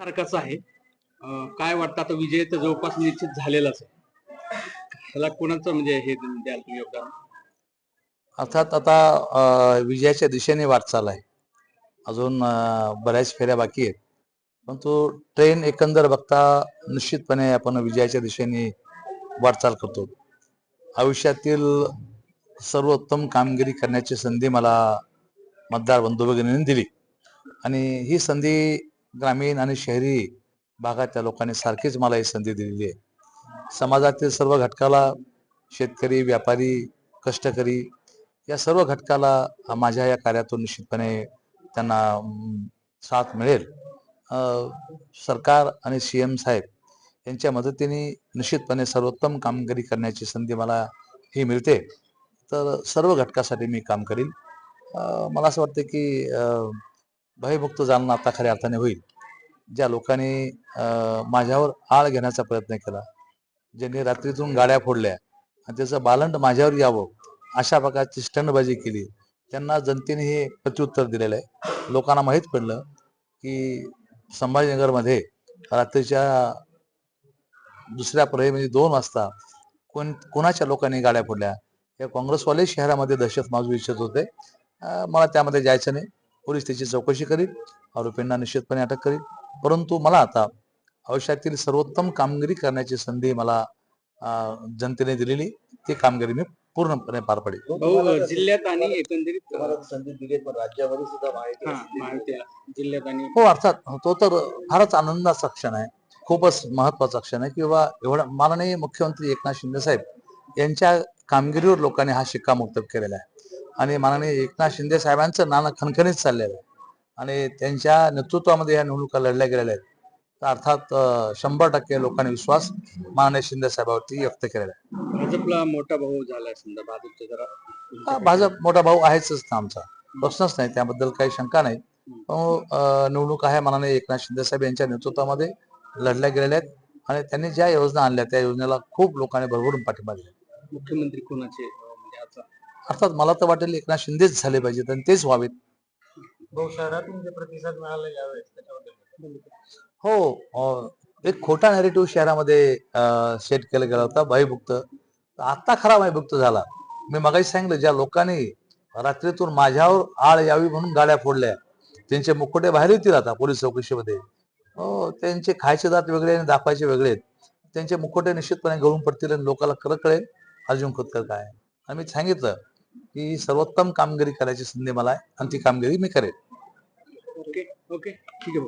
सारखाच आहे? काय वाटतं? आता विजय तर जवळपास निश्चित झालेलाच आहे. त्याला कोणाचं म्हणजे हे द्याल तुम्ही योगदान? अर्थात आता विजयाच्या दिशेने वाटचाल आहे अजून बऱ्याच फेऱ्या बाकी आहेत. परंतु ट्रेन एकंदर बघता निश्चितपणे आपण विजयाच्या दिशेने वाटचाल करतो. आयुष्यातील सर्वोत्तम कामगिरी करण्याची संधी मला मतदार बंधू भगिनीने दिली. आणि ही संधी ग्रामीण आणि शहरी भागातल्या लोकांनी सारखीच मला ही संधी दिलेली आहे. समाजातील सर्व घटकाला शेतकरी व्यापारी कष्टकरी या सर्व घटकाला माझ्या या कार्यातून निश्चितपणे त्यांना साथ मिळेल. सरकार आणि सी एम साहेब यांच्या मदतीने निश्चितपणे सर्वोत्तम कामगिरी करण्याची संधी मला ही मिळते. तर सर्व घटकासाठी मी काम करीन. मला असं वाटतं की भयभुक्त जालना आता खऱ्या अर्थाने होईल. ज्या लोकांनी माझ्यावर आळ घेण्याचा प्रयत्न केला ज्यांनी रात्रीतून गाड्या फोडल्या आणि त्याचं बालंड माझ्यावर यावं अशा प्रकारची स्टंडबाजी केली. त्यांना जनतेने हे प्रत्युत्तर दिलेलं आहे. लोकांना माहीत पडलं की संभाजीनगरमध्ये रात्रीच्या दुसऱ्या प्रहे म्हणजे दोन वाजता कोण कोणाच्या लोकांनी गाड्या फोडल्या? या काँग्रेसवाले शहरामध्ये दहशत माजू इच्छित होते मला त्यामध्ये जायचं नाही. पोलीस त्याची चौकशी करील आरोपींना निश्चितपणे अटक करील. परंतु मला आता आयुष्यातील सर्वोत्तम कामगिरी करण्याची संधी मला जनतेने दिलेली ती कामगिरी मी पूर्णपणे पार पडेल. भाऊ जिल्ह्यात आणि एकंदरीत संधी दिली पण राज्यामध्ये सुद्धा माहिती हा. जिल्ह्यात आणि हो अर्थात तो तर फारच आनंदाचा क्षण आहे. खूपच महत्त्वाचा क्षण आहे. की बाबा एवढा माननीय मुख्यमंत्री एकनाथ शिंदे साहेब यांच्या कामगिरीवर लोकांनी हा शिक्कामोर्तब केलेला आहे. आणि माननीय एकनाथ शिंदे साहेबांचं नाणं खणखणीत चाललेलं आहे. आणि त्यांच्या नेतृत्वामध्ये या निवडणुका लढल्या गेलेल्या आहेत. तर अर्थात शंभर टक्के लोकांनी विश्वास माननीय शिंदे साहेबांवरती व्यक्त केलेला आहे. भाजपला मोठा भाऊ समजा भाजपचा जरा. भाजप मोठा भाऊ आहेच ना आमचा. प्रश्नच नाही त्याबद्दल काही शंका नाही. पण निवडणूक आहे माननीय एकनाथ शिंदे साहेब यांच्या नेतृत्वामध्ये लढल्या गेलेल्या आहेत. आणि त्यांनी ज्या योजना आणल्या त्या योजनेला खूप लोकांनी भरभरून पाठिंबा दिला. मुख्यमंत्री कोणाचे म्हणजे अर्थात मला तर वाटेल एकनाथ शिंदेच झाले पाहिजेत आणि तेच व्हावेत. भाऊ शहरातून जे प्रतिसाद मिळाला यावेळेस त्याच्याबद्दल. हो एक खोटा नॅरेटिव्ह शहरामध्ये सेट केला गेला होता भयमुक्त आता खरा भयमुक्त झाला. मी मगाशी सांगितलं ज्या लोकांनी रात्रीतून माझ्यावर आळ यावी म्हणून गाड्या फोडल्या त्यांचे मुखोटे बाहेर येतील आता पोलीस चौकशीमध्ये. हो त्यांचे खायचे दात वेगळे आणि दाखवायचे वेगळे त्यांचे मुखोटे निश्चितपणे गळून पडतील आणि लोकांना खरं कळेल अर्जुन खोतकर काय मी सांगितलं की सर्वोत्तम कामगिरी करायची संधी मला आहे आणि ती कामगिरी मी करेन. Okay okay. ठीक आहे